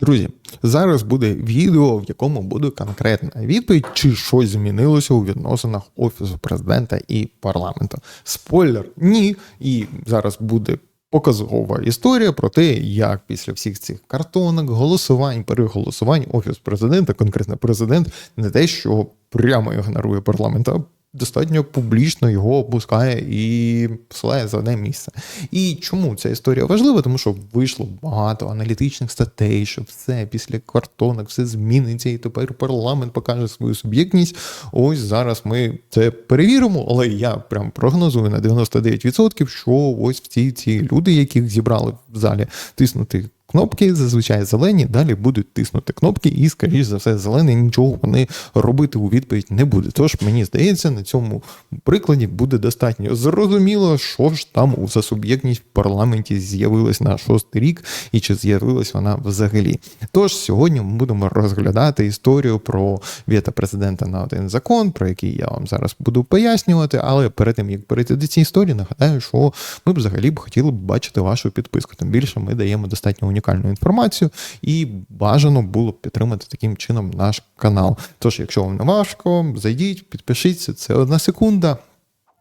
Друзі, зараз буде відео, в якому буде конкретна відповідь, чи щось змінилося у відносинах офісу президента і парламенту. Спойлер, ні. І зараз буде показова історія про те, як після всіх цих картонок, голосувань, переголосувань офіс президента, конкретно президент, не те, що прямо ігнорує парламент, а достатньо публічно його опускає і посилає за одне місце. І чому ця історія важлива? Тому що вийшло багато аналітичних статей, що все після картонок, все зміниться, і тепер парламент покаже свою суб'єктність. Ось зараз ми це перевіримо, але я прям прогнозую на 99%, що ось всі ці люди, яких зібрали в залі, тиснути кнопки, зазвичай зелені, далі будуть тиснути кнопки, і, скоріш за все, зелений нічого вони робити у відповідь не буде. Тож, мені здається, на цьому прикладі буде достатньо зрозуміло, що ж там за суб'єктність в парламенті з'явилась на шостий рік, і чи з'явилась вона взагалі. Тож сьогодні ми будемо розглядати історію про віта президента на один закон, про який я вам зараз буду пояснювати. Але перед тим як перейти до цієї історії, нагадаю, що ми взагалі б хотіли б бачити вашу підписку. Тим більше ми даємо достатньо унікальну унікальну інформацію, і бажано було б підтримати таким чином наш канал. Тож, якщо вам не важко, зайдіть, підпишіться, це одна секунда.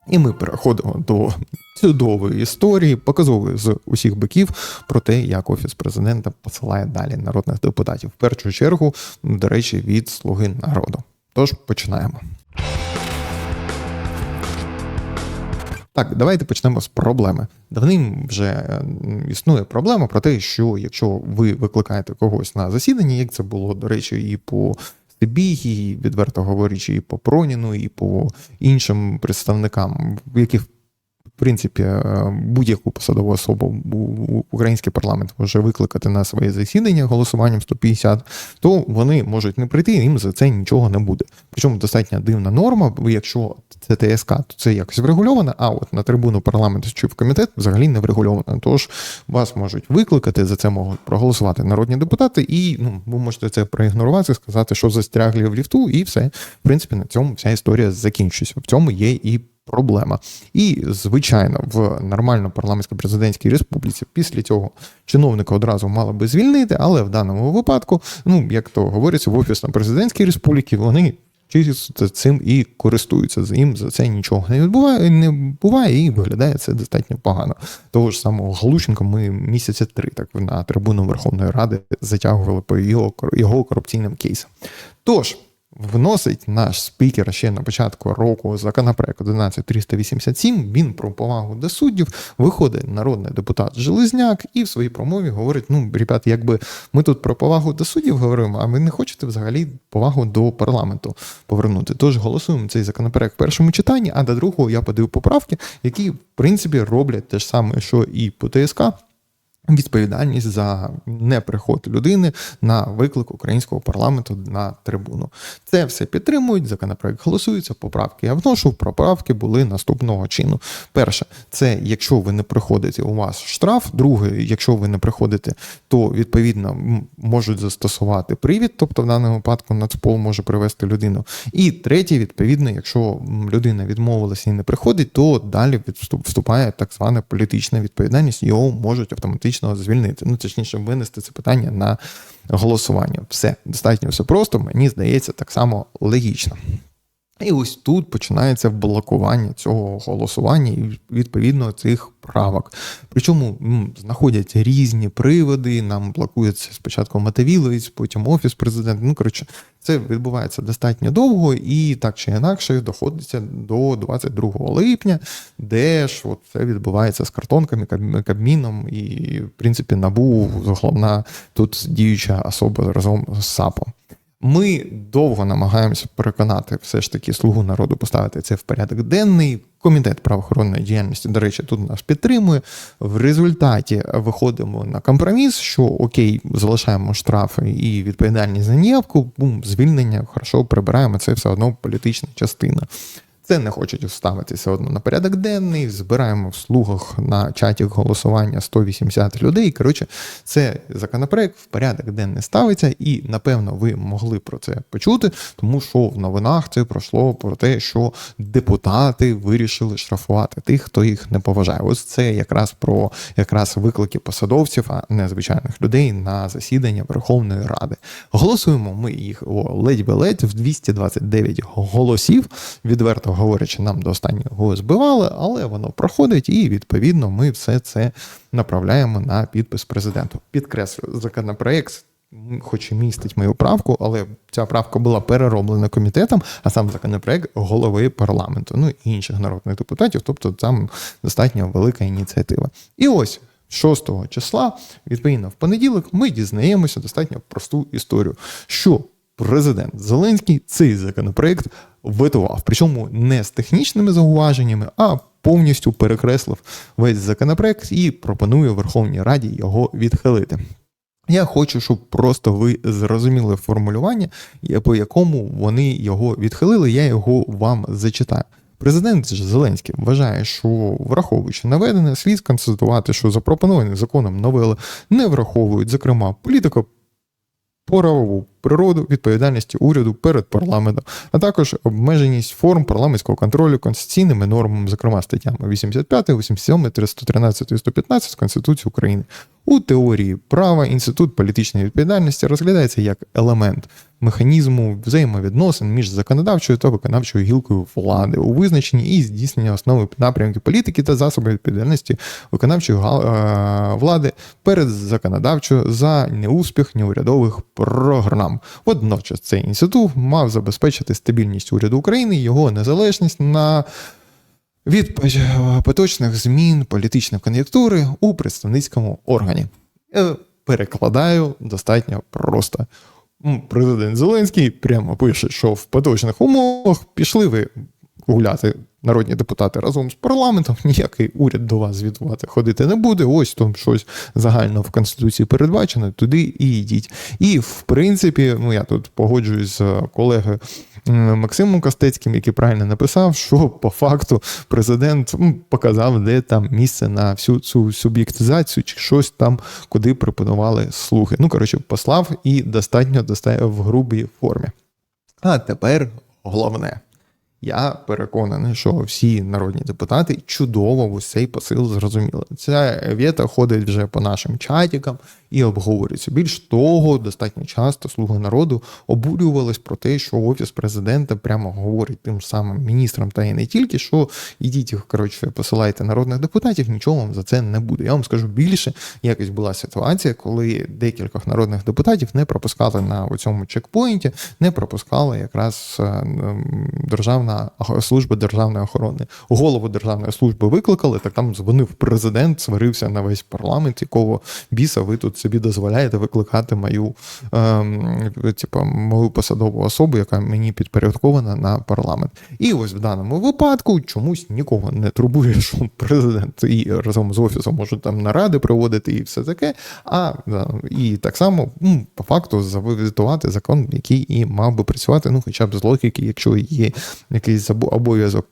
І ми переходимо до чудової історії, показової з усіх боків про те, як офіс президента посилає далі народних депутатів. В першу чергу, до речі, від слуги народу. Тож починаємо. Так, давайте почнемо з проблеми. Давним вже е, існує проблема про те, що якщо ви викликаєте когось на засідання, як це було, до речі, і по Стебігі, відверто говорячи, і по Проніну, і по іншим представникам, яких принципі, е, будь-яку посадову особу український парламент може викликати на своє засідання голосуванням 150, то вони можуть не прийти, їм за це нічого не буде. Причому достатньо дивна норма, якщо це ТСК, то це якось врегульовано, а от на трибуну парламенту чи в комітет взагалі не врегульовано. Тож вас можуть викликати, за це можуть проголосувати народні депутати, і ну, ви можете це проігнорувати, сказати, що застрягли в ліфту, і все. В принципі, на цьому вся історія закінчується. В цьому є і проблема. І, звичайно, в нормально парламентсько-президентській республіці після цього чиновника одразу мали би звільнити, але в даному випадку, ну як то говориться, в офісно-президентській республіці вони чисто цим і користуються. Їм за це нічого не відбуває, не буває, і виглядає це достатньо погано. Того ж самого Галущенка ми місяця три так на трибуну Верховної Ради затягували по його його корупційним кейсам. Тож вносить наш спікер ще на початку року законопроект 11387, Він про повагу до суддів. Виходить народний депутат Железняк і в своїй промові говорить: ну, ребят, якби ми тут про повагу до суддів говоримо, а ви не хочете взагалі повагу до парламенту повернути. Тож голосуємо цей законопроект в першому читанні, а до другого я подаю поправки, які в принципі роблять те ж саме, що і по ТСК. Відповідальність за неприход людини на виклик українського парламенту на трибуну. Це все підтримують. Законопроект голосується. Поправки я вношу. Поправки були наступного чину. Перше, це якщо ви не приходите, у вас штраф. Друге, якщо ви не приходите, то відповідно можуть застосувати привід, тобто в даному випадку нацпол може привести людину. І третє, відповідно, якщо людина відмовилася і не приходить, то далі вступає так звана політична відповідальність. Його можуть автоматично фактично звільнити. Ну, точніше, винести це питання на голосування. Все достатньо все просто, мені здається, так само логічно. І ось тут починається блокування цього голосування і відповідно цих правок. Причому знаходять різні приводи, нам блокується спочатку Матавіловець, потім офіс президента. Ну коротше, це відбувається достатньо довго і так чи інакше доходиться до 22 липня, де ж от це відбувається з картонками, Кабміном, і в принципі набу головна тут діюча особа разом з САПом. Ми довго намагаємося переконати все ж таки слугу народу поставити це в порядок денний. Комітет правоохоронної діяльності, до речі, тут нас підтримує. В результаті виходимо на компроміс, що окей, залишаємо штрафи і відповідальність за ніявку, бум, звільнення, хорошо прибираємо це все одно політична частина. Це не хочуть ставити все одно на порядок денний. Збираємо в слугах на чаті голосування 180 людей. Коротше, це законопроект в порядок денний ставиться, і напевно ви могли про це почути, тому що в новинах це пройшло про те, що депутати вирішили штрафувати тих, хто їх не поважає. Ось це якраз про якраз виклики посадовців, а не звичайних людей на засідання Верховної Ради. Голосуємо ми їх о, ледь би ледь в 229 голосів. Відверто говорячи, нам до останнього збивали, але воно проходить, і відповідно ми все це направляємо на підпис президенту. Підкреслю, законопроект. Хоч і містить мою правку, але ця правка була перероблена комітетом, а сам законопроект голови парламенту, ну і інших народних депутатів, тобто там достатньо велика ініціатива. І ось 6 числа, відповідно, в понеділок, ми дізнаємося достатньо просту історію, що президент Зеленський цей законопроект витував, причому не з технічними зауваженнями, а повністю перекреслив весь законопроект і пропонує Верховній Раді його відхилити. Я хочу, щоб просто ви зрозуміли формулювання, по якому вони його відхилили. Я його вам зачитаю. Президент Зеленський вважає, що враховуючи наведене, слід констатувати, що запропоновані законом новели не враховують, зокрема, політико правову природу відповідальності уряду перед парламентом, а також обмеженість форм парламентського контролю конституційними нормами, зокрема статтями 85, 87, 313 і 115 Конституції України. У теорії права інститут політичної відповідальності розглядається як елемент механізму взаємовідносин між законодавчою та виконавчою гілкою влади у визначенні і здійсненні основи напрямків політики та засобів відповідальності виконавчої влади перед законодавчою за неуспіх неурядових програм. Водночас цей інститут мав забезпечити стабільність уряду України, його незалежність на від поточних змін політичної кон'юнктури у представницькому органі. Я перекладаю достатньо просто. Президент Зеленський прямо пише, що в поточних умовах пішли ви гуляти народні депутати разом з парламентом, ніякий уряд до вас звітувати ходити не буде. Ось там щось загально в Конституції передбачено, туди і йдіть. І в принципі, ну я тут погоджуюсь з колегою. Максимом Костецьким, який правильно написав, що по факту президент показав, де там місце на всю цю суб'єктизацію чи щось там, куди пропонували слухи. Ну, коротше, послав і достатньо достатньо в грубій формі. А тепер головне. Я переконаний, що всі народні депутати чудово в цей посил зрозуміли. Ця вєта ходить вже по нашим чатікам і обговорюється. Більш того, достатньо часто слуги народу обурювались про те, що офіс президента прямо говорить тим самим міністрам, та і не тільки що ідіть, коротше, посилайте народних депутатів, нічого вам за це не буде. Я вам скажу більше, якось була ситуація, коли декількох народних депутатів не пропускали на цьому чекпоінті, не пропускали якраз е, державна служба державної охорони. Голову державної служби викликали, так там дзвонив президент, сварився на весь парламент, якого біса ви тут собі дозволяєте викликати мою ем, типу, мою посадову особу, яка мені підпорядкована на парламент. І ось в даному випадку чомусь нікого не турбує, що президент і разом з офісом можуть там наради проводити і все таке. А і так само по факту завітувати закон, який і мав би працювати, ну хоча б з логіки, якщо є якийсь обов'язок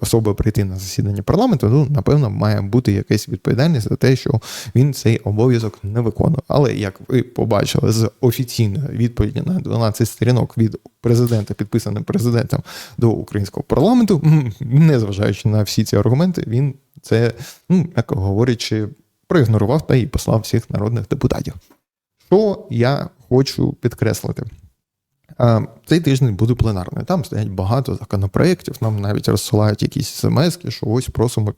особи прийти на засідання парламенту, ну напевно має бути якась відповідальність за те, що він цей обов'язок не виконує. Але як ви побачили з офіційної відповіді на 12 сторінок від президента, підписаним президентом до українського парламенту, незважаючи на всі ці аргументи, він це, ну як говорячи, проігнорував та і послав всіх народних депутатів. Що я хочу підкреслити? Цей тиждень буде пленарний. Там стоять багато законопроєктів, нам навіть розсилають якісь смс, що ось просимо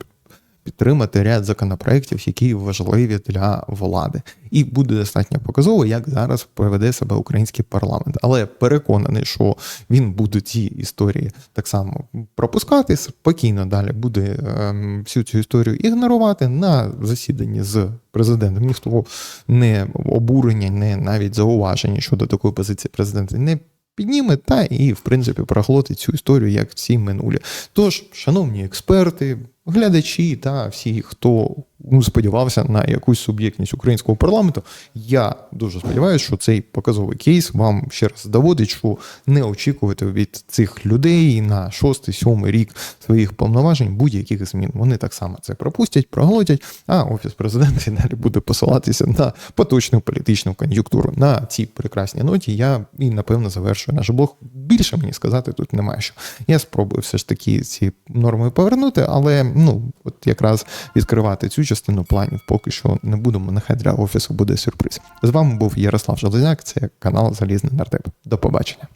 підтримати ряд законопроєктів, які важливі для влади. І буде достатньо показово, як зараз проведе себе український парламент. Але переконаний, що він буде ці історії так само пропускати, спокійно далі буде ем, всю цю історію ігнорувати на засіданні з президентом. Ніхто не обурення, не навіть зауваження щодо такої позиції президента не підніме та і, в принципі, проглотить цю історію як всі минулі. Тож, шановні експерти, глядачі та всі, хто ну, сподівався на якусь суб'єктність українського парламенту. Я дуже сподіваюся, що цей показовий кейс вам ще раз доводить, що не очікувати від цих людей на шостий, сьомий рік своїх повноважень будь-яких змін. Вони так само це пропустять, проглотять, а офіс президента і далі буде посилатися на поточну політичну кон'юнктуру. На цій прекрасній ноті я і напевно завершую наш блог. Більше мені сказати тут немає що. Я спробую все ж таки ці норми повернути, але ну от якраз відкривати цю частину планів поки що не будемо. Нехай для офісу буде сюрприз. З вами був Ярослав Железняк, це канал Залізний Нардеп. До побачення.